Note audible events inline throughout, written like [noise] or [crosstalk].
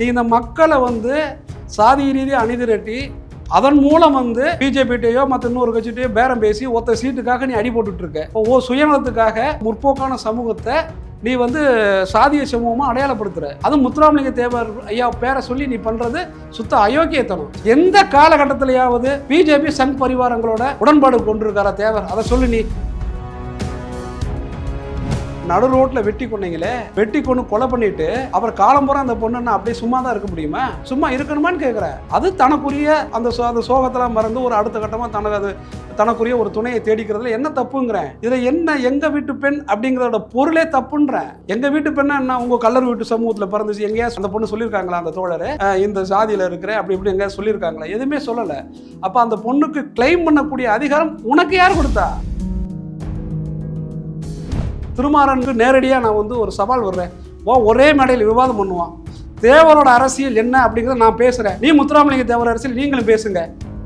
நீ இந்த மக்களை வந்து சாதி ரீதியாக அணிதிரட்டி அதன் மூலம் வந்து பிஜேபிட்டையோ மற்ற இன்னொரு கட்சிட்டையோ பேரம் பேசி ஒத்த சீட்டுக்காக நீ அடி போட்டுட்டு ஓ சுயநலத்துக்காக முற்போக்கான சமூகத்தை நீ வந்து சாதிய சமூகமாக அடையாளப்படுத்துற. அதுவும் முத்துராமலிங்க தேவர் ஐயா பேரை சொல்லி நீ பண்றது சுத்த அயோக்கியத்தனம். எந்த காலகட்டத்திலேயாவது பிஜேபி சங் பரிவாரங்களோட உடன்பாடு கொண்டிருக்காரா தேவர்? அதை சொல்லு நீ. நடு ரோட்ல வெட்டி கொண்டீங்களே வெட்டி கொண்டு கொலை பண்ணிட்டு அப்புறம் காலம்புறம் அந்த பொண்ணு அப்படியே சும்மா தான் இருக்க முடியுமா? சும்மா இருக்கணுமான்னு கேட்குறேன் அது தனக்குரிய அந்த சோ- அந்த சோகத்தெல்லாம் மறந்து ஒரு அடுத்த கட்டமாக தனக்கு அது தனக்குரிய ஒரு துணையை தேடிக்கிறதுல என்ன தப்புங்கிறேன்? இதில் என்ன எங்க வீட்டு பெண் அப்படிங்கிறதோட பொருளே தப்புன்றேன். எங்க வீட்டு பெண்ணா என்ன? உங்க கல்லர் வீட்டு சமூகத்துல பிறந்துச்சு. எங்கேயா அந்த பொண்ணு சொல்லியிருக்காங்களா அந்த தோழர்? இந்த சாதியில் இருக்கிறேன் அப்படி இப்படி எங்கேயா சொல்லியிருக்காங்களா? எதுவுமே சொல்லலை. அப்போ அந்த பொண்ணுக்கு கிளைம் பண்ணக்கூடிய அதிகாரம் உனக்கு யார் கொடுத்தா? திருமாறனுக்கு நேரடியாக நான் வந்து ஒரு சவால் விடுறேன். ஓ ஒரே மேடையில் விவாதம் பண்ணுவான் தேவரோட அரசியல் என்ன அப்படிங்கிறத நான் பேசுகிறேன் நீ முத்துராமலிங்க தேவர் அரசியல் நீங்களும் பேசுங்க.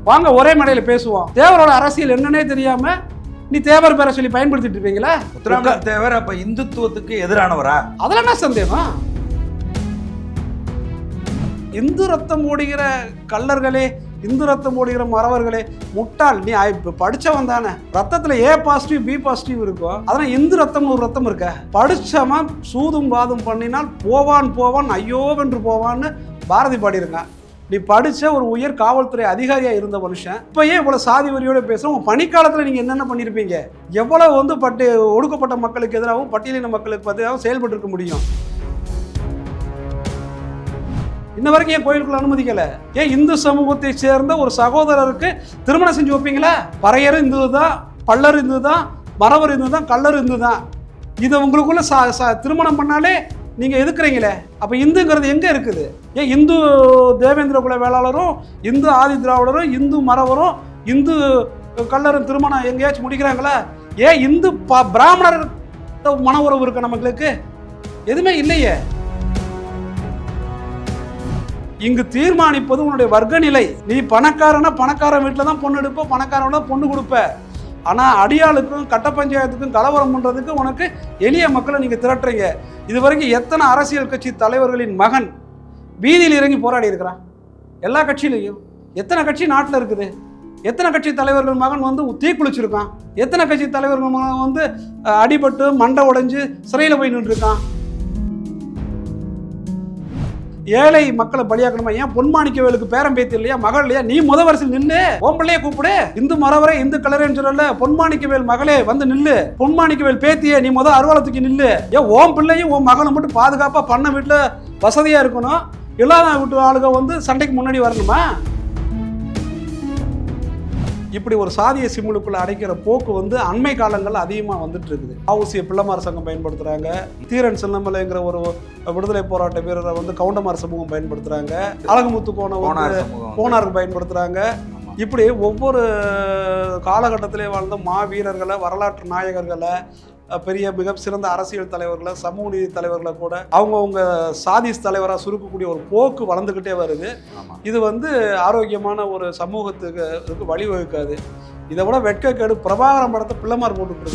வாங்க ஒரே மேடையில் பேசுவோம். தேவரோட அரசியல் என்னன்னே தெரியாம நீ தேவர் பேரை சொல்லி பயன்படுத்திட்டு இருப்பீங்களா? முத்துராமலிங்க தேவர் அப்ப இந்துத்துவத்துக்கு எதிரானவரா? அதில் என்ன சந்தேகம்? இந்து ரத்தம் ஓடுகிற கள்ளர்களே இந்து ரத்தம் ஓடுகிற மறவர்களே முட்டாள் நீ ஆ- இப்ப படிச்சவன் தானே. ரத்தத்தில் ஏ பாசிட்டிவ் பி பாசிட்டிவ் இருக்கோ அதனால் இந்து ரத்தம் ஒரு ரத்தம் இருக்க. படித்தவன் சூதும் வாதும் பண்ணினால் போவான் போவான் ஐயோவென்று போவான்னு பாரதி பாடியிருக்கான் நீ படித்த ஒரு உயர் காவல்துறை அதிகாரியாக இருந்த மனுஷன் இப்போயே இவ்வளோ சாதி வரியோட பேசுகிறோம் உங்கள் பணிக்காலத்தில் நீங்கள் என்னென்ன பண்ணியிருப்பீங்க எவ்வளோ வந்து பட்டு ஒடுக்கப்பட்ட மக்களுக்கு எதிராகவும் பட்டியலின மக்களுக்கு எதிராகவும் செயல்பட்டு இருக்க முடியும்? இன்ன வரைக்கும் ஏன் கோயிலுக்குள்ள அனுமதிக்கல? ஏன் இந்து சமூகத்தை சேர்ந்த ஒரு சகோதரருக்கு திருமணம் செஞ்சு வைப்பீங்களா? பறையர் இந்து தான் பல்லர் இந்து தான் மறவர் இந்து தான் கல்லர் இந்து தான் இதை உங்களுக்குள்ள சா சா திருமணம் பண்ணாலே நீங்க எதுக்குறீங்களே? அப்ப இந்துங்கிறது எங்க இருக்குது? ஏன் இந்து தேவேந்திர குல வேளாளரும் இந்து ஆதி திராவிடரும் இந்து மறவரும் இந்து கல்லரும் திருமணம் எங்கேயாச்சும் முடிக்கிறாங்களா? ஏன் இந்து ப பிராமணர் மன உறவு இருக்கு நம்மளுக்கு? எதுவுமே இல்லையே. இங்கு தீர்மானிப்பது உன்னுடைய வர்க்க நிலை நீ பணக்காரனா பணக்காரன் வீட்டில் தான் பொண்ணு எடுப்ப பணக்காரன பொண்ணு கொடுப்ப. ஆனால் அடியாளுக்கும் கட்ட பஞ்சாயத்துக்கும் கலவரம் பண்ணுறதுக்கு உனக்கு எளிய மக்களை நீங்கள் திரட்டுறீங்க. இது வரைக்கும் எத்தனை அரசியல் கட்சி தலைவர்களின் மகன் வீதியில் இறங்கி போராடி இருக்கிறான்? எல்லா கட்சியிலையும். எத்தனை கட்சி நாட்டில் இருக்குது? எத்தனை கட்சி தலைவர்கள் மகன் வந்து தீக்குளிச்சிருக்கான் எத்தனை கட்சி தலைவர்கள் மகன் வந்து அடிபட்டு மண்டை உடைஞ்சு சிறையில் போய் நின்றுருக்கான்? ஏழை மக்களை பலியாக்கணுமா? ஏன் பொன்மாணிக்கவேலுக்கு பேரம் பேத்தி இல்லையா? மகள் இல்லையா? நீ முத வரிசையில் நில்லு. ஓம் கூப்பிடு. இந்து மரவரை இந்து கலரேன்னு சொல்லல. பொன்மாணிக்கவேல் மகளே வந்து நில்லு. பொன்மாணிக்கவேல் பேத்தியே நீ முத அருவாளத்துக்கு நில்லு. ஏன் ஓம் பிள்ளையும் உன் மகளும் மட்டும் பாதுகாப்பாக பண்ண வீட்டில் வசதியாக இருக்கணும். இல்லாத வீட்டு ஆளுக வந்து சண்டைக்கு முன்னாடி வரணுமா? இப்படி ஒரு சாதிய சிம்முலுக்குள்ள அடைக்கிற போக்கு வந்து அண்மை காலங்கள்ல அதிகமா வந்துட்டு இருக்குது ஆவுசிய பிள்ளைமார் சங்கம் பயன்படுத்துறாங்க. தீரன் சின்னமலைங்கிற ஒரு விடுதலை போராட்ட வீரரை வந்து கவுண்டமார் சமூகம் பயன்படுத்துறாங்க. அழகுமுத்து கோண போனார் வந்து சமூகம். போனாருக்கு பயன்படுத்துறாங்க. ஆமா. இப்படி ஒவ்வொரு காலகட்டத்திலே வாழ்ந்த மாவீரர்களை வரலாற்று நாயகர்களை பெரிய மிக சிறந்த அரசியல் தலைவர்களை சமூக நீதி தலைவர்களை கூட அவங்கவுங்க சாதிஸ் தலைவராக சுருக்கக்கூடிய ஒரு போக்கு வளர்ந்துக்கிட்டே வருது. இது வந்து ஆரோக்கியமான ஒரு சமூகத்துக்கு வழிவகுக்காது. இதை விட வெட்கக்கேடு பிரபாகரன் படத்தை பிள்ளைமார் போட்டுட்டு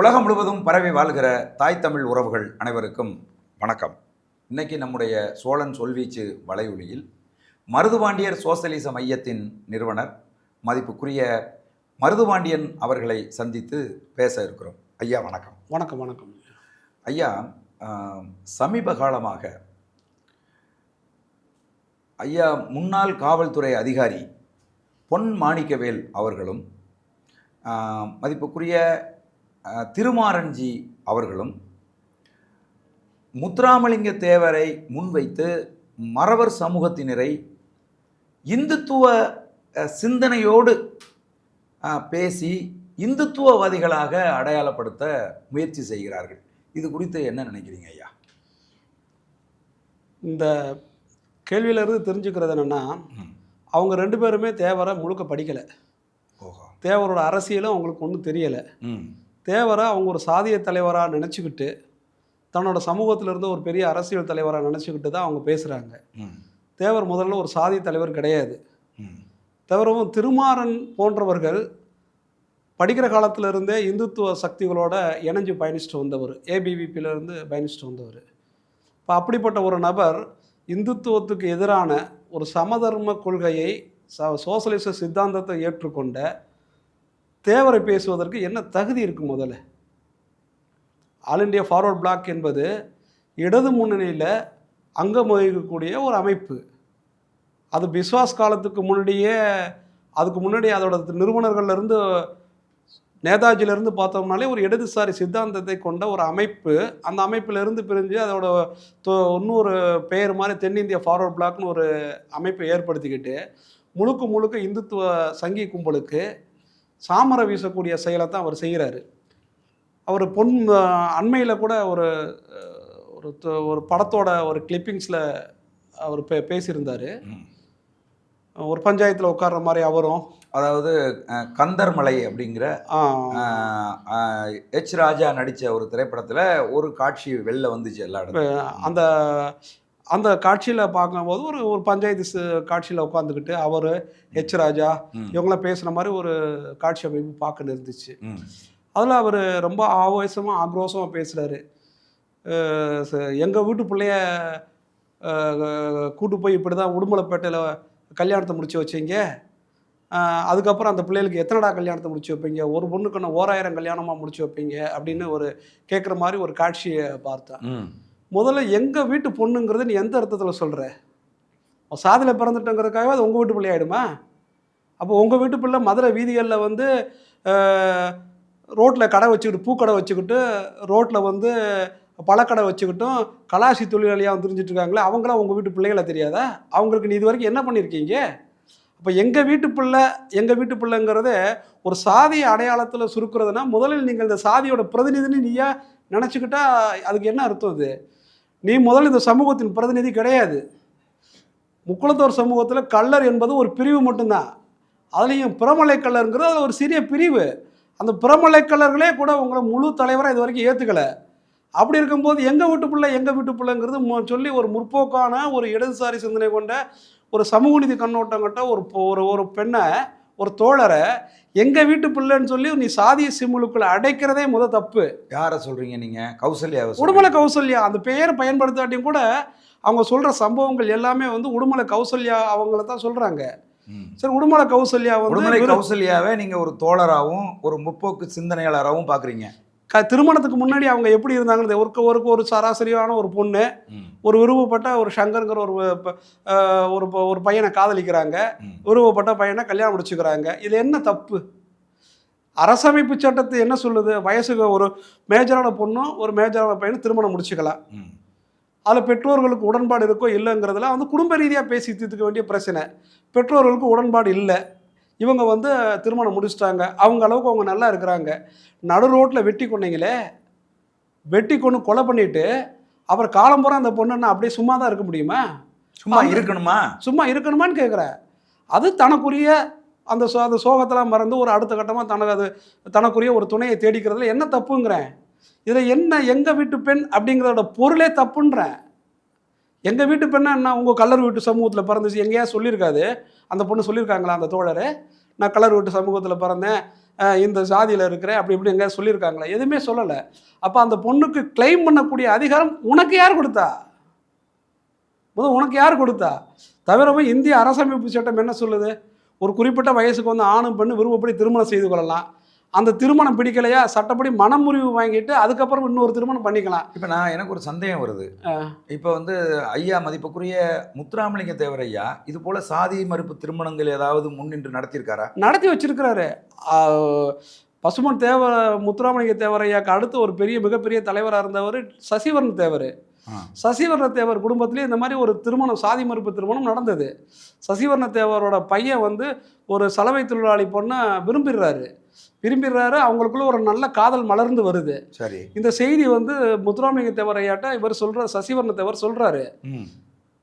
உலகம் முழுவதும் பரவி வாழ்கிற தாய் தமிழ் உறவுகள் அனைவருக்கும் வணக்கம். இன்னைக்கு நம்முடைய சோழன் சொல்வீச்சு வலையொலியில் மருதுபாண்டியர் சோசலிச மையத்தின் நிறுவனர் மதிப்புக்குரிய மருதுபாண்டியன் அவர்களை சந்தித்து பேச இருக்கிறோம். ஐயா வணக்கம். வணக்கம் வணக்கம். ஐயா சமீப காலமாக ஐயா முன்னாள் காவல்துறை அதிகாரி பொன் மாணிக்கவேல் அவர்களும் மதிப்புக்குரிய ஆ, திருமாரன்ஜி அவர்களும் முத்துராமலிங்க தேவரை முன்வைத்து மறவர் சமூகத்தினரை இந்துத்துவ சிந்தனையோடு பேசி இந்துத்துவவாதிகளாக அடையாளப்படுத்த முயற்சி செய்கிறார்கள். இது குறித்து என்ன நினைக்கிறீங்க ஐயா? இந்த கேள்வியிலிருந்து தெரிஞ்சுக்கிறது என்னன்னா. அவங்க ரெண்டு பேருமே தேவரை முழுக்க படிக்கலை. ஓஹோ. தேவரோட அரசியலும் அவங்களுக்கு ஒன்றும் தெரியலை. தேவரை அவங்க ஒரு சாதிய தலைவராக நினச்சிக்கிட்டு தன்னோட சமூகத்துல இருந்து ஒரு பெரிய அரசியல் தலைவராக நினச்சிக்கிட்டு தான் அவங்க பேசுகிறாங்க தேவர் முதல்ல ஒரு சாதிய தலைவர் கிடையாது. தவிரவும் திருமாறன் போன்றவர்கள் படிக்கிற காலத்துல இருந்தே இந்துத்துவ சக்திகளோட இணைஞ்சு பயணிச்சுட்டு வந்தவர். ஏபிவிபியில இருந்து பயணிச்சுட்டு வந்தவர். இப்போ அப்படிப்பட்ட ஒரு நபர் இந்துத்துவத்துக்கு எதிரான ஒரு சமதர்ம கொள்கையை ச சோசலிச சித்தாந்தத்தை ஏற்றுக்கொண்ட தேவரை பேசுவதற்கு என்ன தகுதி இருக்கும் முதல்ல? ஆல் இண்டியா ஃபார்வர்ட் பிளாக் என்பது இடது முன்னணியில் அங்கம் வகிக்கக்கூடிய ஒரு அமைப்பு. அது பிஸ்வாஸ் காலத்துக்கு முன்னாடியே அதுக்கு முன்னாடி அதோட நிறுவனர்கள்லேருந்து நேதாஜிலேருந்து பார்த்தோம்னாலே ஒரு இடதுசாரி சித்தாந்தத்தை கொண்ட ஒரு அமைப்பு. அந்த அமைப்பிலிருந்து பிரிஞ்சு அதோட தொ- இன்னொரு பெயர் மாதிரி தென்னிந்திய ஃபார்வர்ட் பிளாக்னு ஒரு அமைப்பை ஏற்படுத்திக்கிட்டு முழுக்க முழுக்க இந்துத்துவ சங்கி கும்பலுக்கு சாமரம் வீசக்கூடிய செயலை தான் அவர் செய்கிறாரு. அவர் பொன் அண்மையில் கூட ஒரு ஒரு ஒரு படத்தோட ஒரு கிளிப்பிங்ஸில் அவர் பே பேசியிருந்தார். ஒரு பஞ்சாயத்தில் உட்கார்ற மாதிரி அவரும். அதாவது கந்தர்மலை அப்படிங்கிற எச் ராஜா நடித்த ஒரு திரைப்படத்தில் ஒரு காட்சி வெளில வந்துச்சு எல்லா அந்த அந்த காட்சியில் பார்க்கும்போது ஒரு ஒரு பஞ்சாயத்து காட்சியில் உட்காந்துக்கிட்டு அவர் ஹெச் ராஜா. இவங்களாம் பேசுன மாதிரி ஒரு காட்சி அமைப்பு பார்க்க இருந்துச்சு. அதில் அவர் ரொம்ப ஆவேசமாக ஆக்ரோஷமாக பேசுகிறாரு எங்கள் வீட்டு பிள்ளைய கூட்டு போய் இப்படி தான் உடுமலைப்பேட்டையில் கல்யாணத்தை முடிச்சு வச்சீங்க. அதுக்கப்புறம் அந்த பிள்ளைகளுக்கு எத்தனைடா கல்யாணத்தை முடிச்சு வைப்பீங்க? ஒரு பொண்ணுக்கு நான் ஓராயிரம் கல்யாணமாக முடிச்சு வைப்பீங்க? அப்படின்னு ஒரு கேட்குற மாதிரி ஒரு காட்சியை பார்த்தேன். முதல்ல எங்கள் வீட்டு பொண்ணுங்கிறது நீ எந்த அர்த்தத்தில் சொல்கிற சாதியில் பிறந்துட்டோங்கிறதுக்காக அது உங்கள் வீட்டு பிள்ளை ஆகிடுமா அப்போ உங்கள் வீட்டு பிள்ளை மதுரை வீதிகளில் வந்து ரோட்டில் கடை வச்சுக்கிட்டு பூக்கடை வச்சுக்கிட்டு ரோட்டில் வந்து பழக்கடை வச்சுக்கிட்டும் கலாசி தொழிலாளியாக தெரிஞ்சிட்டு இருக்காங்களே அவங்களாம் உங்கள் வீட்டு பிள்ளைகளை தெரியாதா? அவங்களுக்கு நீ இது வரைக்கும் என்ன பண்ணியிருக்கீங்க அப்போ எங்கள் வீட்டு பிள்ளை எங்கள் வீட்டு பிள்ளைங்கிறது ஒரு சாதிய அடையாளத்தில் சுருக்கிறதுனா முதலில் நீங்கள் இந்த சாதியோட பிரதிநிதின்னு நீயா நினச்சிக்கிட்டா அதுக்கு என்ன அர்த்தம் அது? நீ முதல்ல இந்த சமூகத்தின் பிரதிநிதி கிடையாது. முக்குளத்தோர் சமூகத்தில் கள்ளர் என்பது ஒரு பிரிவு மட்டும்தான். அதுலேயும் பிரமலை கல்லருங்கிறது அது ஒரு சிறிய பிரிவு. அந்த பிரமலை கல்லர்களே கூட உங்களை முழு தலைவராக இது வரைக்கும் ஏற்றுக்கலை அப்படி இருக்கும்போது எங்கள் வீட்டு பிள்ளை எங்கள் வீட்டு பிள்ளைங்கிறது சொல்லி ஒரு முற்போக்கான ஒரு இடதுசாரி சிந்தனை கொண்ட ஒரு சமூக நீதி கண்ணோட்டம் கட்ட ஒரு ஒரு ஒரு பெண்ணை ஒரு தோழரை எங்கள் வீட்டு பிள்ளைன்னு சொல்லி நீ சாதிய சிம்முலுக்குள்ள அடைக்கிறதே முத தப்பு யாரை சொல்றீங்க நீங்க கௌசல்யாவை சொல்றீங்க. உடுமலை கௌசல்யா அந்த பெயரை பயன்படுத்தாட்டியும் கூட அவங்க சொல்ற சம்பவங்கள் எல்லாமே வந்து உடுமலை கௌசல்யா அவங்கள தான் சொல்றாங்க ம். சரி உடுமலை கௌசல்யா உடுமலை வந்து கௌசல்யாவை நீங்க ஒரு தோழராகவும் ஒரு முற்போக்கு சிந்தனையாளராகவும் பாக்குறீங்க க- திருமணத்துக்கு முன்னாடி அவங்க எப்படி இருந்தாங்கன்னு ஒரு ஒரு ஒரு சராசரியான ஒரு பொண்ணு. ஒரு விருப்பப்பட்ட ஒரு சங்கருங்கிற ஒரு ஒரு ஒரு பையனை காதலிக்கிறாங்க. விருப்பப்பட்ட பையனை கல்யாணம் முடிச்சுக்கிறாங்க இது என்ன தப்பு அரசமைப்பு சட்டத்தை என்ன சொல்லுது வயசுக்கு ஒரு மேஜரான பொண்ணும் ஒரு மேஜரான பையனும் திருமணம் முடிச்சுக்கலாம். அதில் பெற்றோர்களுக்கு உடன்பாடு இருக்கோ இல்லைங்கிறதுல வந்து குடும்ப ரீதியாக பேசி தீர்த்துக்க வேண்டிய பிரச்சனை பெற்றோர்களுக்கு உடன்பாடு இல்லை இவங்க வந்து திருமணம் முடிச்சிட்டாங்க. அவங்க அளவுக்கு அவங்க நல்லா இருக்கிறாங்க. நடு ரோட்டில் வெட்டி கொண்டீங்களே வெட்டி கொண்டு கொலை பண்ணிட்டு அப்புறம் காலம்புறம் அந்த பொண்ணு என்ன அப்படியே சும்மா தான் இருக்க முடியுமா? சும்மா இருக்கணுமா? சும்மா இருக்கணுமான்னு கேட்குறேன் அது தனக்குரிய அந்த சோ அந்த சோகத்தெல்லாம் மறந்து ஒரு அடுத்த கட்டமாக தனக்கு அது தனக்குரிய ஒரு துணையை தேடிக்கிறதுல என்ன தப்புங்கிறேன். இதில் என்ன எங்கள் வீட்டு பெண் அப்படிங்கிறதோட பொருளே தப்புன்றேன். எங்கள் வீட்டு பெண்ணா என்ன உங்கள் கல்லர் வீட்டு சமூகத்தில் பிறந்துச்சு. எங்கேயா சொல்லியிருக்காது? அந்த பொண்ணு சொல்லியிருக்காங்களா அந்த தோழர்? நான் கலர் வீட்டு சமூகத்தில் பிறந்தேன். இந்த ஜாதியில் இருக்கிறேன். அப்படி இப்படி எங்கேயா சொல்லியிருக்காங்களா? எதுவுமே சொல்லலை. அப்போ அந்த பொண்ணுக்கு கிளைம் பண்ணக்கூடிய அதிகாரம் உனக்கு யார் கொடுத்தா? முதல் உனக்கு யார் கொடுத்தா? தவிரவும் இந்திய அரசமைப்பு சட்டம் என்ன சொல்லுது? ஒரு குறிப்பிட்ட வயசுக்கு வந்து ஆணும் பெண்ணு விருப்பப்படி திருமணம் செய்து கொள்ளலாம். அந்த திருமணம் பிடிக்கலையா? சட்டப்படி மனமுறிவு வாங்கிட்டு அதுக்கப்புறம் இன்னொரு திருமணம் பண்ணிக்கலாம். இப்ப நான் எனக்கு ஒரு சந்தேகம் வருது. இப்ப வந்து ஐயா மதிப்புக்குரிய முத்துராமலிங்க தேவர் ஐயா இது போல சாதி மறுப்பு திருமணங்கள் ஏதாவது முன்னின்று நடத்தியிருக்காரா? நடத்தி வச்சிருக்கிறாரு. பசுமன் தேவ முத்துராமலிங்க தேவரையாக்கு அடுத்து ஒரு பெரிய மிகப்பெரிய தலைவராக இருந்தவர் சசிவரன் தேவர். சசிவர்ண தேவர் குடும்பத்திலே இந்த மாதிரி ஒரு திருமணம் சாதி மறுப்பு திருமணம் நடந்தது. சசிவர்ண தேவரோட பையன் வந்து ஒரு சலவை தொழிலாளி பொண்ணை விரும்பிடுறாரு. விரும்பிடுறாரு. அவங்களுக்குள்ள ஒரு நல்ல காதல் மலர்ந்து வருது. சரி. இந்த செய்தி வந்து முத்துராமலிங்க தேவர் ஐயாட்ட இவர் சொல்ற சசிவர்ண தேவர் சொல்றாரு.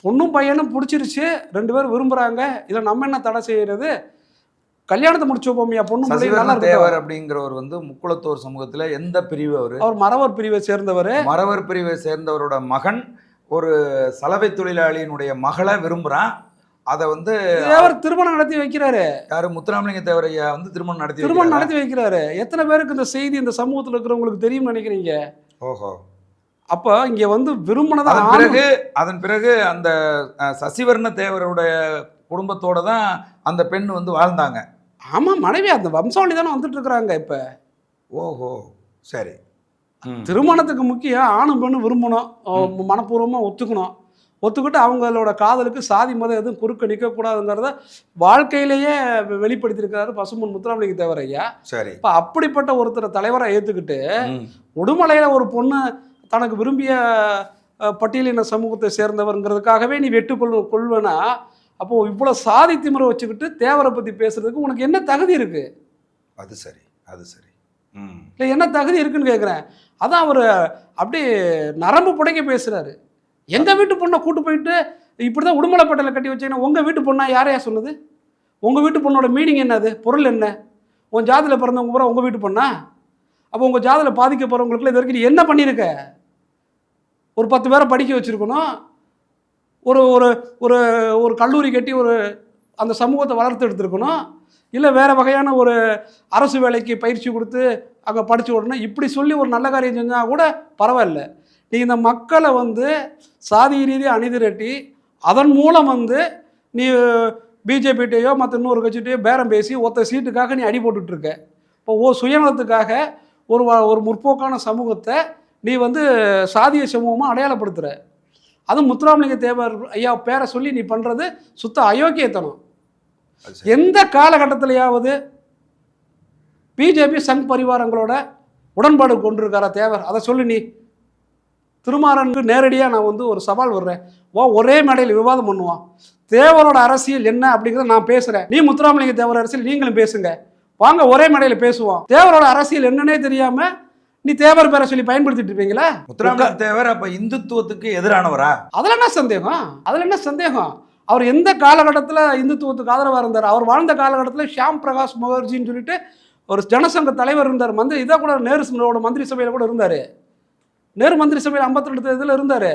பொண்ணும் பையனும் பிடிச்சிருச்சு ரெண்டு பேரும் விரும்புறாங்க. இதில் நம்ம என்ன தடை செய்யறது? கல்யாணத்தை முடிச்சு வைப்போம்யா பொண்ணு. தேவர் அப்படிங்கிறவர் வந்து முக்குளத்தோர் சமூகத்துல எந்த பிரிவு அவரு? அவர் மறவர் பிரிவை சேர்ந்தவர். மறவர் பிரிவை சேர்ந்தவரோட மகன் ஒரு சலவை தொழிலாளியினுடைய மகளை விரும்புறான். அதை வந்து தேவர் திருமணம் நடத்தி வைக்கிறாரு. யாரு? முத்துராமலிங்க தேவரையா வந்து திருமணம் நடத்தி திருமணம்? நடத்தி வைக்கிறாரு. எத்தனை பேருக்கு இந்த செய்தி இந்த சமூகத்தில் இருக்கிறவங்களுக்கு தெரியும்னு நினைக்கிறீங்க? ஓஹோ. அப்போ இங்க வந்து விரும்பினதை அதன் ஆணும் பிறகு அதன் பிறகு அந்த சசிவர்ண தேவருடைய குடும்பத்தோட தான் அந்த பெண் வந்து வாழ்ந்தாங்க. ஆமா மனைவி அந்த வம்சாவளி தானே வந்துட்டு இருக்கிறாங்க இப்ப. ஓஹோ. சரி. திருமணத்துக்கு முக்கியம் ஆணும் பெண்ணும் விரும்பணும் அஹ் மனப்பூர்வமா ஒத்துக்கணும். ஒத்துக்கிட்டு அவங்களோட காதலுக்கு சாதி மதம் எதுவும் குறுக்க நிற்கக்கூடாதுங்கிறத வாழ்க்கையிலேயே வெ- வெளிப்படுத்தியிருக்காரு பசுமன் முத்துராமலிங்க தேவர் ஐயா. சரி. இப்போ அப்படிப்பட்ட ஒருத்தரை தலைவரை ஏற்றுக்கிட்டு. உடுமலையில் ஒரு பொண்ணு தனக்கு விரும்பிய பட்டியலின சமூகத்தை சேர்ந்தவருங்கிறதுக்காகவே நீ வெட்டுக்கொள் கொள்வேனா? அப்போ இவ்வளோ சாதி திமிரை வச்சுக்கிட்டு தேவரை பற்றி பேசுறதுக்கு உனக்கு என்ன தகுதி இருக்கு? அது சரி அது சரி. இல்லை என்ன தகுதி இருக்குன்னு கேட்குறேன் அதான் அவர் அப்படியே நரம்பு புடைக்க பேசுறாரு. எங்கள் வீட்டு பொண்ணை கூட்டு போயிட்டு இப்படி தான் உடுமலைப்பட்டலை கட்டி வச்சீங்கன்னா உங்கள் வீட்டு பொண்ணா யாரையா சொன்னது உங்கள் வீட்டு பொண்ணோட மீனிங் என்னது? பொருள் என்ன? உன் ஜாதியில் பிறந்தவங்க பூரா உங்கள் வீட்டு பொண்ணா? அப்போ உங்கள் ஜாதியில் பாதிக்க போகிறவங்களுக்குலாம் இது வரைக்கும் என்ன பண்ணியிருக்க? ஒரு பத்து பேரை படிக்க வச்சுருக்கணும். ஒரு ஒரு ஒரு ஒரு கல்லூரி கட்டி ஒரு அந்த சமூகத்தை வளர்த்து எடுத்துருக்கணும். இல்லை வேறு வகையான ஒரு அரசு வேலைக்கு பயிற்சி கொடுத்து அங்கே படித்து விடணும் இப்படி சொல்லி ஒரு நல்ல காரியம் செஞ்சால் கூட பரவாயில்ல. நீ இந்த மக்களை வந்து சாதி ரீதியாக அணிதிரட்டி அதன் மூலம் வந்து நீ பிஜேபிகிட்டயோ மற்ற இன்னொரு கட்சிகிட்டயோ பேரம் பேசி ஒத்த சீட்டுக்காக நீ அடி போட்டுட்டு இருக்க இப்போ ஓ சுயநலத்துக்காக ஒரு ஒரு முற்போக்கான சமூகத்தை நீ வந்து சாதிய சமூகமாக அடையாளப்படுத்துகிற அதுவும் முத்துராமலிங்க தேவர் ஐயா பேரை சொல்லி நீ பண்ணுறது சுத்த அயோக்கியத்தனம். எந்த காலகட்டத்திலேயாவது பிஜேபி சங் பரிவாரங்களோட உடன்பாடு கொண்டிருக்காரா தேவர்? அதை சொல்லு நீ. திருமாறனுக்கு நேரடியாக நான் வந்து ஒரு சவால் விடுறேன். ஓ ஒரே மேடையில் விவாதம் பண்ணுவான். தேவரோட அரசியல் என்ன அப்படிங்கிறத நான் பேசுகிறேன் நீ முத்துராமலிங்க தேவர் அரசியல் நீங்களும் பேசுங்க. வாங்க ஒரே மேடையில் பேசுவோம். தேவரோட அரசியல் என்னன்னே தெரியாமல் நீ தேவர் பேரை சொல்லி பயன்படுத்திட்டு இருப்பீங்களா? முத்துராமலிங்க தேவர் அப்ப இந்துத்துவத்துக்கு எதிரானவரா? அதில் என்ன சந்தேகம்? அதில் என்ன சந்தேகம்? அவர் எந்த காலகட்டத்தில் இந்துத்துவத்துக்கு ஆதரவாக இருந்தார்? அவர் வாழ்ந்த காலகட்டத்தில் ஷியாம் பிரகாஷ் முகர்ஜின்னு சொல்லிட்டு ஒரு ஜனசங்க தலைவர் இருந்தார். மந்திரி இதாக கூட நேருவோட மந்திரி சபையில் கூட இருந்தார். நேரு மந்திரி சபையில் ஐம்பத்தி ரெண்டு இதில் இருந்தார்.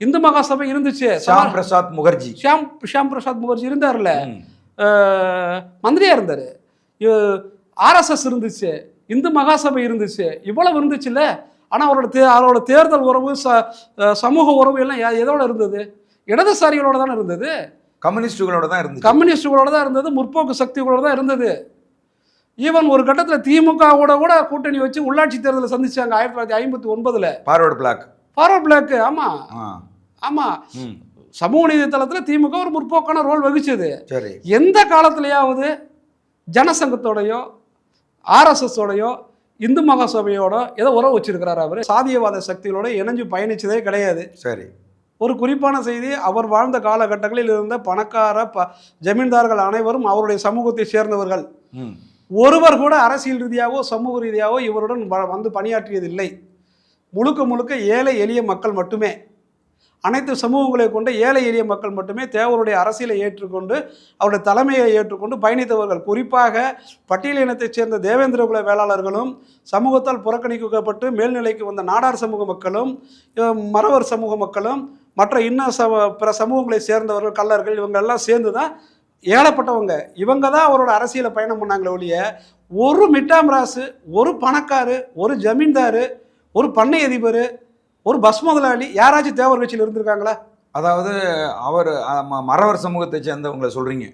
இந்து மகாசபை இருந்துச்சு. ஷாம் பிரசாத் முகர்ஜி. ஷியாம் ஷியாம் பிரசாத் முகர்ஜி இருந்தார்ல ம். அஹ், மந்திரியா இருந்தார். ஆர்எஸ்எஸ் இருந்துச்சு இந்து மகாசபை இருந்துச்சு இவ்வளவு இருந்துச்சுல்ல. ஆனால் அவரோட தே அவரோட தேர்தல் உறவு ச சமூக உறவு எல்லாம் எதோட இருந்தது? இடதுசாரிகளோட தானே இருந்தது. கம்யூனிஸ்டுகளோட தான் இருந்துச்சு கம்யூனிஸ்டுகளோட தான் இருந்தது முற்போக்கு சக்திகளோட தான் இருந்தது. ஈவன் ஒரு கட்டத்தில் திமுகவோட கூட கூட்டணி வச்சு உள்ளாட்சி தேர்தலை சந்திச்சாங்க ஆயிரத்தி தொள்ளாயிரத்தி ஐம்பத்தி ஒன்பதுல. பார்வர்டு பிளாக் ஃபார்வர்ட் பிளாக் ஆமா. ஆமா. சமூக நீதி தளத்தில் திமுக ஒரு முற்போக்கான ரோல் வகிச்சது. சரி. எந்த காலத்திலேயாவது ஜனசங்கத்தோடையோ ஆர்எஸ்எஸோடையோ இந்து மகாசபையோட ஏதோ உறவு வச்சிருக்கிறார் அவர். சாதியவாத சக்திகளோட இணைஞ்சு பயணிச்சதே கிடையாது. சரி. ஒரு குறிப்பான செய்தி அவர் வாழ்ந்த காலகட்டங்களில் இருந்த பணக்கார ப ஜமீன்தார்கள் அனைவரும் அவருடைய சமூகத்தை சேர்ந்தவர்கள். ஒருவர் கூட அரசியல் ரீதியாகவோ சமூக ரீதியாகவோ இவருடன் வந்து பணியாற்றியதில்லை. முழுக்க முழுக்க ஏழை எளிய மக்கள் மட்டுமே. அனைத்து சமூகங்களை கொண்டு ஏழை எளிய மக்கள் மட்டுமே தேவருடைய அரசியலை ஏற்றுக்கொண்டு அவருடைய தலைமையை ஏற்றுக்கொண்டு பயணித்தவர்கள். குறிப்பாக பட்டியலினத்தைச் சேர்ந்த தேவேந்திர குல வேளாளர்களும் சமூகத்தால் புறக்கணிக்கப்பட்டு மேல்நிலைக்கு வந்த நாடார் சமூக மக்களும் மறவர் சமூக மக்களும் மற்ற இன்ன சம பிற சமூகங்களை சேர்ந்தவர்கள் கல்லர்கள் இவங்க எல்லாம் சேர்ந்து தான் ஏழப்பட்டவங்க இவங்க தான் அவரோட அரசியலை பயணம் பண்ணாங்களே ஒழிய ஒரு மிட்டாம்ராசு ஒரு பணக்காரு ஒரு ஜமீன்தாரு ஒரு பண்ணை அதிபர் ஒரு பஸ் முதலாளி யாராச்சும் தேவர் கட்சியில் இருந்திருக்காங்களா? அதாவது அவர் மறவர் சமூகத்தை சேர்ந்தவங்களை சொல்றீங்க.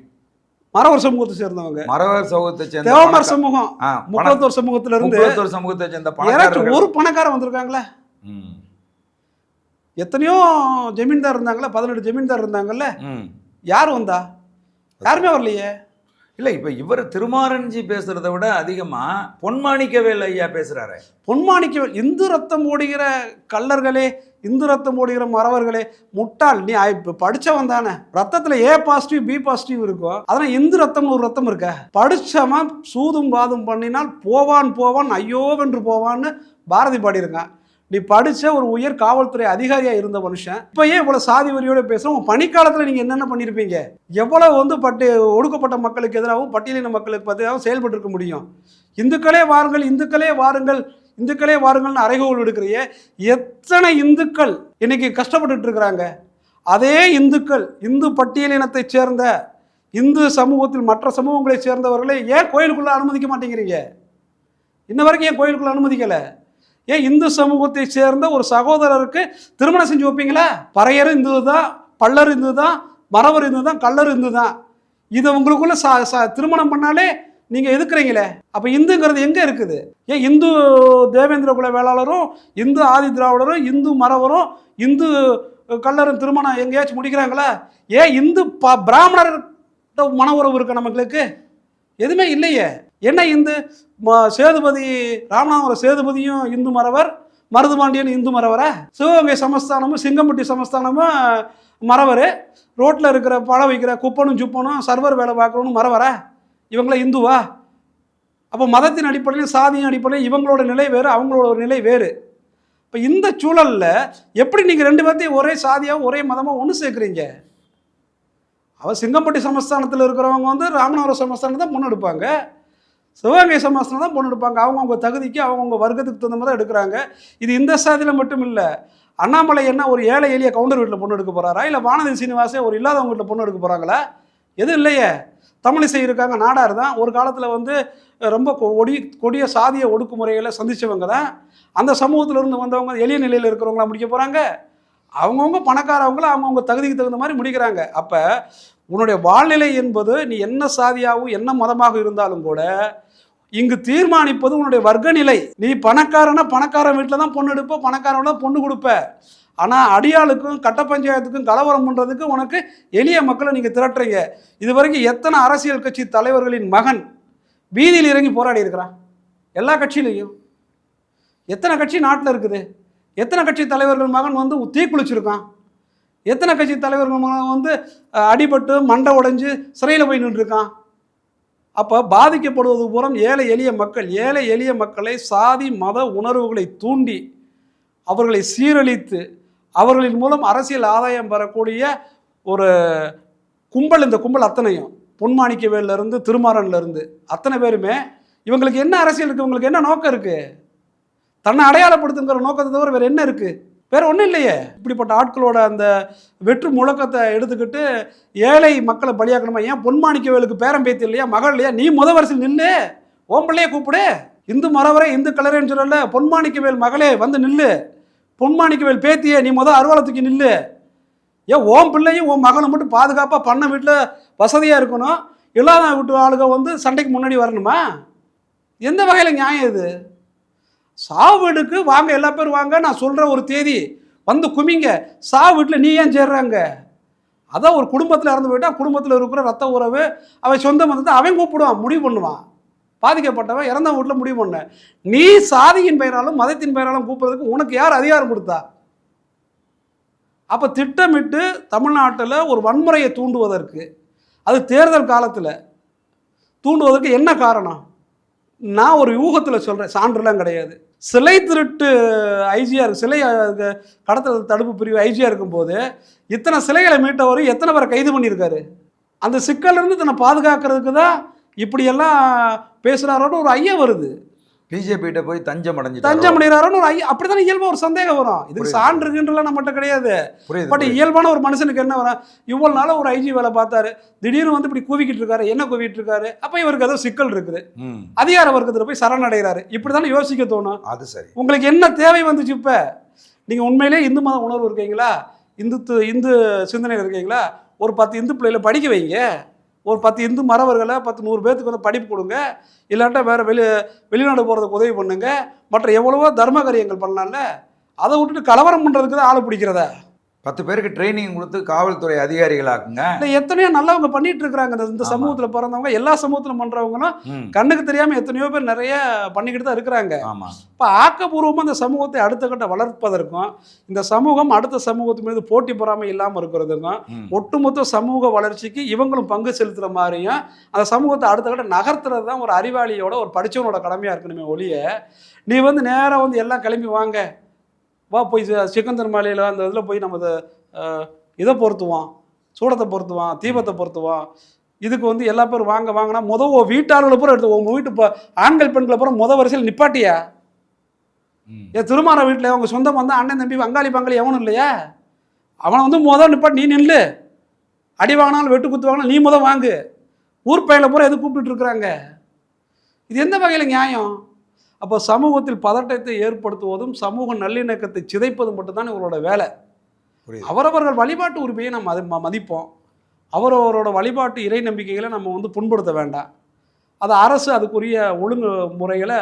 மறவர் சமூகத்தை சேர்ந்தவங்க. மறவர் சமூகத்தை சேர்ந்த தேவமர் சமூகம் முக்குளத்தூர் சமூகத்துல இருந்து முக்குளத்தூர் சமூகத்தை சேர்ந்த யாராச்சும் ஒரு பணக்காரன் வந்திருக்காங்களா? ம், எத்தனையோ ஜமீன்தார் இருந்தாங்களா? பதினெட்டு ஜமீன்தார் இருந்தாங்கல்ல. யார் வந்தா? யாருமே வரலையே. இல்ல இப்ப இவர் திருமாரஞ்சி பேசுறதை விட அதிகமா பொன்மாணிக்கவேல் ஐயா பேசுறாரு. பொன்மாணிக்க இந்து ரத்தம் ஓடுகிற கள்ளர்களே இந்து ரத்தம் ஓடுகிற மறவர்களே முட்டாள் நீ இப்ப படிச்சவன் தானே. ரத்தத்துல ஏ பாசிட்டிவ் பி பாசிட்டிவ் இருக்கும் அதனால இந்து ரத்தம்னு ஒரு ரத்தம் இருக்க? படிச்சவன் சூதும் வாதும் பண்ணினால் போவான் போவான் ஐயோவென்று போவான்னு பாரதி பாடியிருக்கான். நீ படித்த ஒரு உயர் காவல்துறை அதிகாரியாக இருந்த மனுஷன் இப்போ ஏன் இவ்வளோ சாதி வரியோட பேசுகிறோம் உங்கள் பணிக்காலத்தில் நீங்கள் என்னென்ன பண்ணியிருப்பீங்க எவ்வளவு வந்து பட்டு ஒடுக்கப்பட்ட மக்களுக்கு எதிராகவும் பட்டியலின மக்களுக்கு எதிராகவும் செயல்பட்டு இருக்க முடியும். இந்துக்களே வாருங்கள் இந்துக்களே வாருங்கள் இந்துக்களே வாருங்கள்னு அறைகோல் எடுக்கிறையே எத்தனை இந்துக்கள் இன்னைக்கு கஷ்டப்பட்டுட்டு இருக்கிறாங்க? அதே இந்துக்கள் இந்து பட்டியலினத்தைச் சேர்ந்த இந்து சமூகத்தில் மற்ற சமூகங்களைச் சேர்ந்தவர்களை ஏன் கோயிலுக்குள்ளே அனுமதிக்க மாட்டேங்கிறீங்க? இன்ன வரைக்கும் ஏன் கோயிலுக்குள்ளே அனுமதிக்கலை? ஏன் இந்து சமூகத்தை சேர்ந்த ஒரு சகோதரருக்கு திருமணம் செஞ்சு வைப்பீங்களா? பறையர் இந்து தான் பல்லர் இந்து தான் மறவர் இந்து தான் கல்லர் இந்து தான் இதை உங்களுக்குள்ள சா ச- திருமணம் பண்ணாலே நீங்கள் எதுக்குறீங்களே? அப்போ இந்துங்கிறது எங்கே இருக்குது? ஏன் இந்து தேவேந்திர குல வேளாளரும் இந்து ஆதி திராவிடரும் இந்து மறவரும் இந்து கல்லரும் திருமணம் எங்கேயாச்சும் முடிக்கிறாங்களா? ஏன் இந்து ப பிராமணர் மன உறவு இருக்கு நம்மளுக்கு எதுவுமே இல்லையே. என்ன இந்து ம- சேதுபதி ராமநாதபுரம் சேதுபதியும் இந்து மறவர் மருதுபாண்டியன் இந்து மறவரா? சிவகங்கை சமஸ்தானமும் சிங்கம்பட்டி சமஸ்தானமும் மறவர். ரோட்டில் இருக்கிற பழம் வைக்கிற குப்பனும் சுப்பனும் சர்வர் வேலை பார்க்கணும்னு மறவரா? இவங்கள இந்துவா? அப்போ மதத்தின் அடிப்படையிலும் சாதியின் அடிப்படையிலும் இவங்களோட நிலை வேறு அவங்களோட ஒரு நிலை வேறு. இப்போ இந்த சூழலில் எப்படி நீங்கள் ரெண்டு பேர்த்தையும் ஒரே சாதியாக ஒரே மதமாக ஒன்று சேர்க்குறீங்க? அவள் சிங்கம்பட்டி சமஸ்தானத்தில் இருக்கிறவங்க வந்து ராமநாதபுரம் சமஸ்தானத்தை முன்னெடுப்பாங்க. சிவகங்கை சமாசனம் தான் பொண்ணு எடுப்பாங்க. அவங்கவுங்க தகுதிக்கு அவங்கவுங்க வர்க்கத்துக்கு தகுந்த மாதிரி தான் எடுக்கிறாங்க. இது இந்த சாதியில் மட்டும் இல்லை. அண்ணாமலை என்ன ஒரு ஏழை எளிய கவுண்டர் வீட்டில் பொண்ணு எடுக்க போகிறாரா இல்லை வானதி சீனிவாசே ஒரு இல்லாதவங்க வீட்டில் பொண்ணு எடுக்க போகிறாங்களா எதுவும் இல்லையே. தமிழிசை இருக்காங்க. நாடார் தான். ஒரு காலத்தில் வந்து ரொம்ப கொ- கொடி கொடிய சாதிய ஒடுக்குமுறைகளை சந்தித்தவங்க தான். அந்த சமூகத்திலிருந்து வந்தவங்க எளிய நிலையில் இருக்கிறவங்களா முடிக்க போகிறாங்க அவங்கவுங்க பணக்காரவங்கள அவங்கவுங்க தகுதிக்கு தகுந்த மாதிரி முடிக்கிறாங்க. அப்போ உன்னுடைய வாழ்நிலை என்பது நீ என்ன சாதியாகவும் என்ன மதமாக இருந்தாலும் கூட இங்கு தீர்மானிப்பது உன்னுடைய வர்க்க நிலை நீ பணக்காரனா பணக்காரன் வீட்டில் தான் பொண்ணு எடுப்ப பணக்காரன் தான் பொண்ணு கொடுப்ப. ஆனால் அடியாளுக்கும் கட்ட பஞ்சாயத்துக்கும் கலவரம் பண்ணுறதுக்கு உனக்கு எளிய மக்களை நீங்கள் திரட்டுறீங்க. இது வரைக்கும் எத்தனை அரசியல் கட்சி தலைவர்களின் மகன் வீதியில் இறங்கி போராடி இருக்கிறான்? எல்லா கட்சியிலையும். எத்தனை கட்சி நாட்டில் இருக்குது? எத்தனை கட்சி தலைவர்கள் மகன் வந்து தீக்குளிச்சிருக்கான் எத்தனை கட்சி தலைவர்கள் மகன் வந்து அடிபட்டு மண்டை உடைஞ்சு சிறையில் போய் நின்றுருக்கான்? அப்போ பாதிக்கப்படுவது பூரம் ஏழை எளிய மக்கள் ஏழை எளிய மக்களை சாதி மத உணர்வுகளை தூண்டி அவர்களை சீரழித்து அவர்களின் மூலம் அரசியல் ஆதாயம் பெறக்கூடிய ஒரு கும்பல் இந்த கும்பல் அத்தனையும். பொன்மாணிக்கவேலிருந்து திருமாறன்லேருந்து திருமாறன்ல இருந்து அத்தனை பேருமே இவங்களுக்கு என்ன அரசியல் இருக்குது இவங்களுக்கு என்ன நோக்கம் இருக்குது தன்னை அடையாளப்படுத்துங்கிற நோக்கத்தை தவிர வேறு என்ன இருக்குது வேற ஒன்றும் இல்லையே. இப்படிப்பட்ட ஆட்களோட அந்த வெற்று முழக்கத்தை எடுத்துக்கிட்டு ஏழை மக்களை பலியாக்கணுமா? ஏன் பொன்மாணிக்கவேலுக்கு பேரம் பேத்தி இல்லையா? மகள் இல்லையா? நீ முத வரிசையில் நில்லு ஓம்பிள்ளையே கூப்பிடு. இந்து மரவரே இந்து கலரேன்னு சொல்லல. பொன்மாணிக்கவேல் மகளே வந்து நில்லு. பொன்மாணிக்கவேல் பேத்தியே நீ முத அருவாளத்துக்கு நில்லு. ஏன் ஓம் பிள்ளையும் உன் மகனும் மட்டும் பாதுகாப்பாக பண்ண வீட்டில் வசதியாக இருக்கணும். இல்லாத வீட்டு ஆளுங்க வந்து சண்டைக்கு முன்னாடி வரணுமா? எந்த வகையில் நியாயம் இது? சாவு வாங்க எல்லா பேரும் வாங்க நான் சொல்கிற ஒரு தேதி வந்து குமிங்க. சாவு வீட்டில் நீ ஏன் சேர்றாங்க? அதான் ஒரு குடும்பத்தில் இறந்து போயிட்டா குடும்பத்தில் இருக்கிற ரத்த உறவு அவன் சொந்தம் வந்து அவன் கூப்பிடுவான் முடிவு பண்ணுவான். பாதிக்கப்பட்டவன் இறந்த வீட்டில் முடிவு பண்ண. நீ சாதியின் பெயராலும் மதத்தின் பெயராலும் கூப்பிட்றதுக்கு உனக்கு யார் அதிகாரம் கொடுத்தா? அப்போ திட்டமிட்டு தமிழ்நாட்டில் ஒரு வன்முறையை தூண்டுவதற்கு அது தேர்தல் காலத்தில் தூண்டுவதற்கு என்ன காரணம்? நான் ஒரு யூகத்தில் சொல்கிறேன் சான்றுலாம் கிடையாது. சிலை திருட்டு ஐஜிஆர் சிலை கடத்தல் தடுப்பு பிரிவு ஐஜியாக இருக்கும்போது இத்தனை சிலைகளை மீட்டவர் எத்தனை பேரை கைது பண்ணியிருக்காரு? அந்த சிக்கல்ல இருந்து தன்னை பாதுகாக்கிறதுக்கு தான் இப்படியெல்லாம் பேசுகிறாரோட ஒரு ஐயா வருது. பிஜேபி கிட்ட போய் தஞ்சம் அடைஞ்சிட்டாரோ? தஞ்சம் பண்ணிடுறாரோன்னு ஒரு அப்படித்தானே இயல்பாக ஒரு சந்தேகம் வரும். இதுக்கு புரியுது. சான்றுகின்றலாம் நம்மகிட்ட கிடையாது. பட். இயல்பான ஒரு மனுஷனுக்கு என்ன வரும்? இவ்வளவு நாள ஒரு ஐஜி வேலை பார்த்தாரு. திடீர்னு வந்து இப்படி கூவிக்கிட்டு இருக்காரு. என்ன கூவிட்டு இருக்காரு? அப்ப இவருக்கு ஏதோ சிக்கல் இருக்குது. அதிகார வர்க்கத்துல போய் சரணடைகிறாரு. இப்படித்தானே யோசிக்க தோணும். அது சரி. உங்களுக்கு என்ன தேவை வந்துச்சு இப்ப? நீங்க உண்மையிலேயே இந்து மத உணர்வு இருக்கீங்களா? இந்துத்து இந்து சிந்தனையில் இருக்கீங்களா? ஒரு பத்து இந்து பிள்ளைகளை படிக்க வைங்க. ஒரு பத்து இந்து மறவர்களை பத்து நூறு பேர்த்துக்கு வந்து படிப்பு கொடுங்க. இல்லாட்டா வேறு வெளி வெளிநாடு போகிறதுக்கு உதவி பண்ணுங்க. மற்ற எவ்வளவோ தர்ம காரியங்கள் பண்ணலாம்ல. அதை விட்டுட்டு கலவரம் பண்ணுறதுக்கு தான் ஆளை பிடிக்கிறதா? பத்து பேருக்கு ட்ரைனிங் கொடுத்து காவல்துறை அதிகாரிகளாக்குங்க. இல்லை எத்தனையோ நல்லவங்க பண்ணிட்டு இருக்கிறாங்க இந்த-. சமூகத்தில் பிறந்தவங்க எல்லா சமூகத்தில் பண்ணுறவங்களும் கண்ணுக்கு தெரியாமல் எத்தனையோ பேர் நிறைய பண்ணிக்கிட்டு தான் இருக்கிறாங்க. ஆமா. இப்போ ஆக்கப்பூர்வமாக இந்த சமூகத்தை அடுத்த கட்ட வளர்ப்பதற்கும் இந்த சமூகம் அடுத்த சமூகத்து மீது போட்டி பொறாமை இல்லாமல் இருக்கிறதுக்கும் ஒட்டுமொத்த சமூக வளர்ச்சிக்கு இவங்களும் பங்கு செலுத்துகிற மாதிரியும் அந்த சமூகத்தை அடுத்த கட்ட நகர்த்துறது தான் ஒரு அறிவாளியோட ஒரு படிச்சவனோட கடமையாக இருக்கணுமே ஒழிய நீ வந்து நேராக வந்து எல்லாம் கிளம்பி வாங்க. வா போய் சிக்கந்தர் மலையில் அந்த இதில் போய் நம்ம இதை, பொருத்துவோம் சூடத்தை பொருத்துவான் தீபத்தை பொருத்துவான். இதுக்கு வந்து எல்லா பேரும் வாங்க வாங்கினா முத உன் வீட்டாளர்களை பூரா எடுத்து உங்கள் வீட்டு இப்போ ஆண்கள் பெண்களை பூரா முத வரிசையில் நிப்பாட்டியா. ம். ஏன் திருமார வீட்டில் அவங்க சொந்தம் வந்து அண்ணன் தம்பி வங்காளி பங்காளி எவனும் இல்லையா? அவனை வந்து முத நிப்பாட்டி நீ நில்லு. அடி வாங்கினாலும் வெட்டு குத்து வாங்கினாலும் நீ முத வாங்கு. ஊர் பையில பூரா எது கூப்பிட்டுட்டு இருக்கிறாங்க? இது எந்த வகையில் நியாயம்? அப்போ சமூகத்தில் பதட்டத்தை ஏற்படுத்துவதும் சமூக நல்லிணக்கத்தை சிதைப்பதும் மட்டும்தான் இவங்களோட வேலை. அவரவர்கள் வழிபாட்டு உரிமையை நம்ம அது மதிப்போம். அவரவரோட வழிபாட்டு இறை நம்பிக்கைகளை நம்ம வந்து புண்படுத்த வேண்டாம். அது அரசு அதுக்குரிய ஒழுங்கு முறைகளை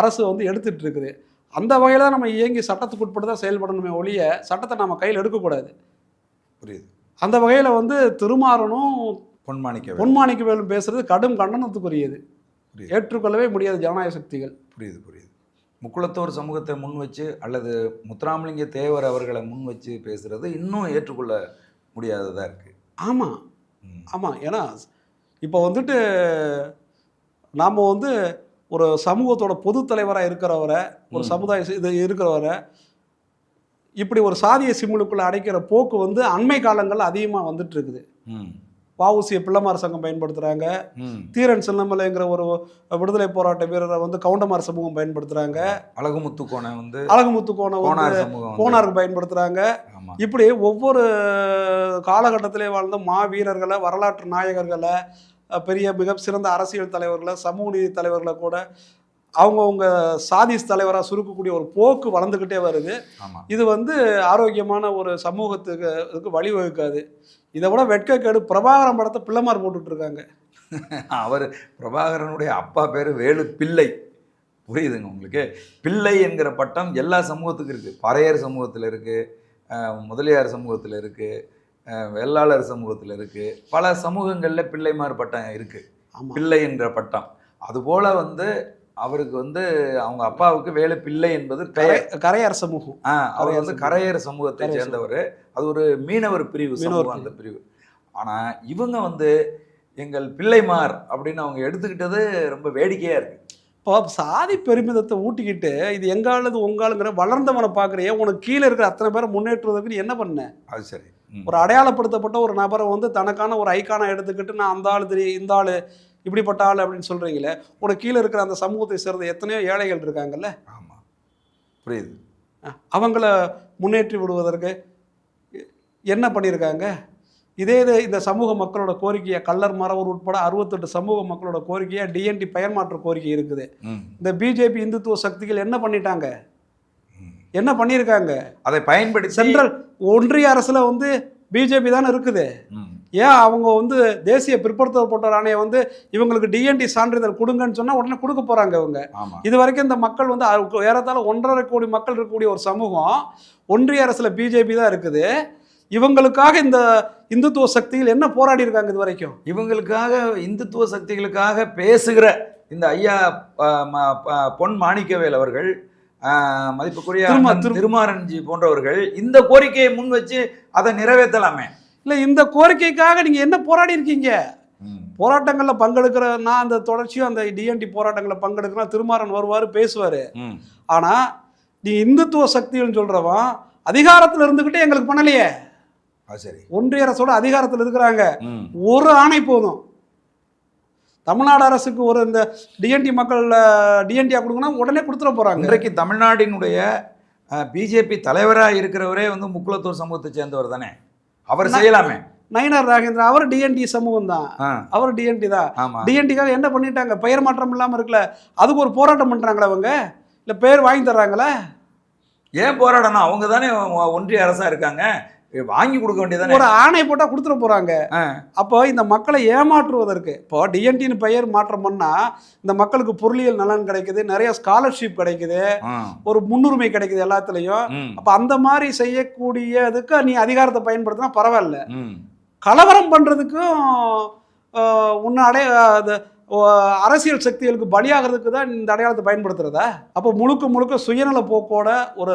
அரசு வந்து எடுத்துட்டு இருக்குது அந்த வகையில் தான் நம்ம இயங்கி சட்டத்துக்கு உட்பட்டு தான் செயல்படணுமே ஒழிய சட்டத்தை நம்ம கையில் எடுக்கக்கூடாது. புரியுது. அந்த வகையில் வந்து திருமாறனும் பொன்மாணிக்க பொன்மாணிக்கவேலும் பேசுறது கடும் கண்டனத்துக்குரியது. ஏற்றுக்கொள்ளவே முடியாது ஜனநாயக சக்திகள். புரியுது புரியுது. முக்குளத்தோர் சமூகத்தை முன் வச்சு அல்லது முத்துராமலிங்க தேவர் அவர்களை முன் வச்சு பேசுறது இன்னும் ஏற்றுக்கொள்ள முடியாததா இருக்கு. ஆமாம். ஆமாம் ஏன்னா இப்போ வந்துட்டு நாம் வந்து ஒரு சமூகத்தோட பொது தலைவராக இருக்கிறவரை ஒரு. சமுதாய இது இருக்கிறவரை இப்படி ஒரு சாதிய சிம்முலுக்குள்ள அடைக்கிற போக்கு வந்து அண்மை காலங்களில் அதிகமாக வந்துட்டு இருக்குது. ம். வஉசியை பிள்ளைமார் சங்கம் பயன்படுத்துகிறாங்க. தீரன் சின்னமலைங்கிற ஒரு விடுதலை போராட்ட வீரரை வந்து கவுண்டமார் சமூகம் பயன்படுத்துகிறாங்க அழகுமுத்து கோணை வந்து அழகுமுத்து கோணை வந்து கோனாருக்கு பயன்படுத்துகிறாங்க இப்படி ஒவ்வொரு காலகட்டத்திலே வாழ்ந்த மா வீரர்களை வரலாற்று நாயகர்களை பெரிய மிக சிறந்த அரசியல் தலைவர்களை சமூக நீதி தலைவர்களை கூட அவங்கவுங்க சாதிஸ் தலைவராக சுருக்கக்கூடிய ஒரு போக்கு வளர்ந்துக்கிட்டே வருது. இது வந்து ஆரோக்கியமான ஒரு சமூகத்துக்கு இதுக்கு வழிவகுக்காது. இதை விட வெட்கக்கேடு பிரபாகரன் படத்தை பிள்ளைமார் போட்டுட்டு இருக்காங்க [laughs] அவர் பிரபாகரனுடைய அப்பா பேர் வேலு பிள்ளை. புரியுதுங்க உங்களுக்கு? பிள்ளை என்கிற பட்டம் எல்லா சமூகத்துக்கும் இருக்குது பறையர் சமூகத்தில் இருக்குது முதலியார் சமூகத்தில் இருக்குது வெள்ளாளர் சமூகத்தில் இருக்குது பல சமூகங்களில் பிள்ளைமார் பட்டம் இருக்குது பிள்ளை என்ற பட்டம். அதுபோல் வந்து அவருக்கு வந்து அவங்க அப்பாவுக்கு வேலு பிள்ளை என்பது பெயர். கரையார் சமூகம். ஆ, அவர் வந்து. கரையர் சமூகத்தை சேர்ந்தவர். அது ஒரு மீனவர் பிரிவு சமூகம் அந்த பிரிவு. ஆனா இவங்க வந்து எங்கள் பிள்ளைமார் அப்படின்னு அவங்க எடுத்துக்கிட்டது ரொம்ப வேடிக்கையா இருக்கு. இப்போ சாதி பெருமிதத்தை ஊட்டிக்கிட்டு இது எங்காலது உங்காலுங்கிற வளர்ந்தவனை பார்க்குறியே உனக்கு கீழே இருக்கிற அத்தனை பேரை முன்னேற்றுவதற்கு என்ன பண்ண? அது சரி. ஒரு அடையாளப்படுத்தப்பட்ட ஒரு நபரை வந்து தனக்கான ஒரு ஐக்கானை எடுத்துக்கிட்டு நான் அந்த ஆள் தெரியும் இந்த ஆள் இப்படிப்பட்ட ஆள் அப்படின்னு சொல்கிறீங்களே உனக்கு கீழே இருக்கிற அந்த சமூகத்தை சேர்ந்த எத்தனையோ ஏழைகள் இருக்காங்கல்ல? ஆமா. புரியுது. அவங்கள முன்னேற்றி விடுவதற்கு என்ன பண்ணியிருக்காங்க? இதே இது இந்த சமூக மக்களோட கோரிக்கையை கள்ளர் மரவர் உட்பட அறுபத்தெட்டு சமூக மக்களோட கோரிக்கையாக டிஎன்டி பெயர் மாற்ற கோரிக்கை இருக்குது. இந்த பிஜேபி இந்துத்துவ சக்திகள் என்ன பண்ணிட்டாங்க. என்ன பண்ணியிருக்காங்க? அதை பயன்படுத்தி சென்ட்ரல் ஒன்றிய அரசுல வந்து பிஜேபி தானே இருக்குது. ஏன் அவங்க வந்து தேசிய பிற்படுத்தப்பட்டோர் ஆணையை வந்து இவங்களுக்கு டிஎன்டி சான்றிதழ் கொடுங்கன்னு சொன்னா உடனே கொடுக்க போறாங்க இவங்க. இது வரைக்கும் இந்த மக்கள் வந்து ஏறத்தாழ ஒன்றரை கோடி மக்கள் இருக்கக்கூடிய ஒரு சமூகம் ஒன்றிய அரசுல பிஜேபி தான் இருக்குது. இவங்களுக்காக இந்த இந்துத்துவ சக்திகள் என்ன போராடி இருக்காங்க இது வரைக்கும்? இவங்களுக்காக இந்துத்துவ சக்திகளுக்காக பேசுகிற இந்த ஐயா பொன் மாணிக்கவேல் அவர்கள் மதிப்புக்குரிய திருமாரன்ஜி போன்றவர்கள் இந்த கோரிக்கையை முன் வச்சு அதை நிறைவேற்றலாமே. இல்ல இந்த கோரிக்கைக்காக நீங்க என்ன போராடி இருக்கீங்க. போராட்டங்களில் பங்கெடுக்கிற நான் அந்த தொடர்ச்சியும் அந்த டிஎன்டி போராட்டங்களில் பங்கெடுக்கிறேன் திருமாறன் வருவார் பேசுவார். ஆனால் நீ இந்துத்துவ சக்திகள்னு சொல்கிறவன் அதிகாரத்தில் இருந்துக்கிட்டே எங்களுக்கு பண்ணலையே. சரி. ஒன்றிய அரசோட அதிகாரத்தில் இருக்கிறாங்க. ஒரு ஆணை போதும். தமிழ்நாடு அரசுக்கு ஒரு இந்த டிஎன்டி மக்கள் டிஎன்டியா கொடுக்கணும் உடனே கொடுத்துட போகிறாங்க இன்றைக்கு தமிழ்நாட்டினுடைய பிஜேபி தலைவராக இருக்கிறவரே வந்து முக்குளத்தூர் சமூகத்தை சேர்ந்தவர் தானே? அவர் செய்யலாமே. நயினார் ராகேந்திரன் அவர் டிஎன்டி சமூகம் தான் அவர் டிஎன்டி தான். டிஎன்டிக்காக என்ன பண்ணிட்டாங்க? பெயர் மாற்றம் இல்லாமல் இருக்குல்ல அதுக்கு ஒரு போராட்டம் பண்ணுறாங்களா அவங்க? இல்லை பெயர் வாங்கி தர்றாங்களா? ஏன் போராடணும்? அவங்க தானே ஒன்றிய அரசா இருக்காங்க. வாங்கி கொடுக்க வேண்டியதானே ஒரு ஆணை போட்டால் கொடுத்துட போகிறாங்க ஆ. அப்போ இந்த மக்களை ஏமாற்றுவதற்கு இப்போ டிஎன்டின்னு பெயர் மாற்றம் பண்ணால் இந்த மக்களுக்கு பொருளியல் நலன் கிடைக்குது நிறைய ஸ்காலர்ஷிப் கிடைக்குது. ஒரு முன்னுரிமை கிடைக்குது எல்லாத்துலேயும். அப்போ அந்த மாதிரி செய்யக்கூடியதுக்கு நீ அதிகாரத்தை பயன்படுத்தினா பரவாயில்ல. கலவரம் பண்ணுறதுக்கும் உன்னை அடைய அரசியல் சக்திகளுக்கு பலியாகிறதுக்கு தான் இந்த அடையாளத்தை பயன்படுத்துகிறதா அப்போ முழுக்க முழுக்க சுயநல போக்கோட ஒரு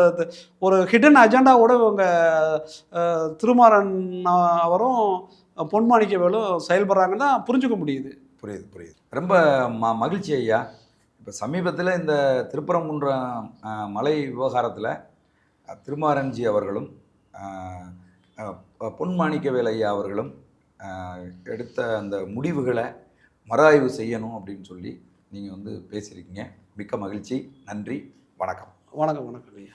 ஒரு ஹிடன் அஜெண்டாவோட இவங்க திருமாறன் அவரும் பொன்மாணிக்கவேலும் செயல்படுறாங்கன்னு தான் புரிஞ்சுக்க முடியுது. புரியுது புரியுது. ரொம்ப ம மகிழ்ச்சி ஐயா. இப்போ சமீபத்தில் இந்த திருப்பரங்குன்றம் மலை விவகாரத்தில் திருமாரன்ஜி அவர்களும் பொன்மாணிக்கவேல் ஐயா அவர்களும் எடுத்த அந்த முடிவுகளை மறுஆய்வு செய்யணும் அப்படின்னு சொல்லி நீங்கள் வந்து பேசியிருக்கீங்க. மிக்க மகிழ்ச்சி. நன்றி. வணக்கம். வணக்கம் வணக்கம் ஐயா.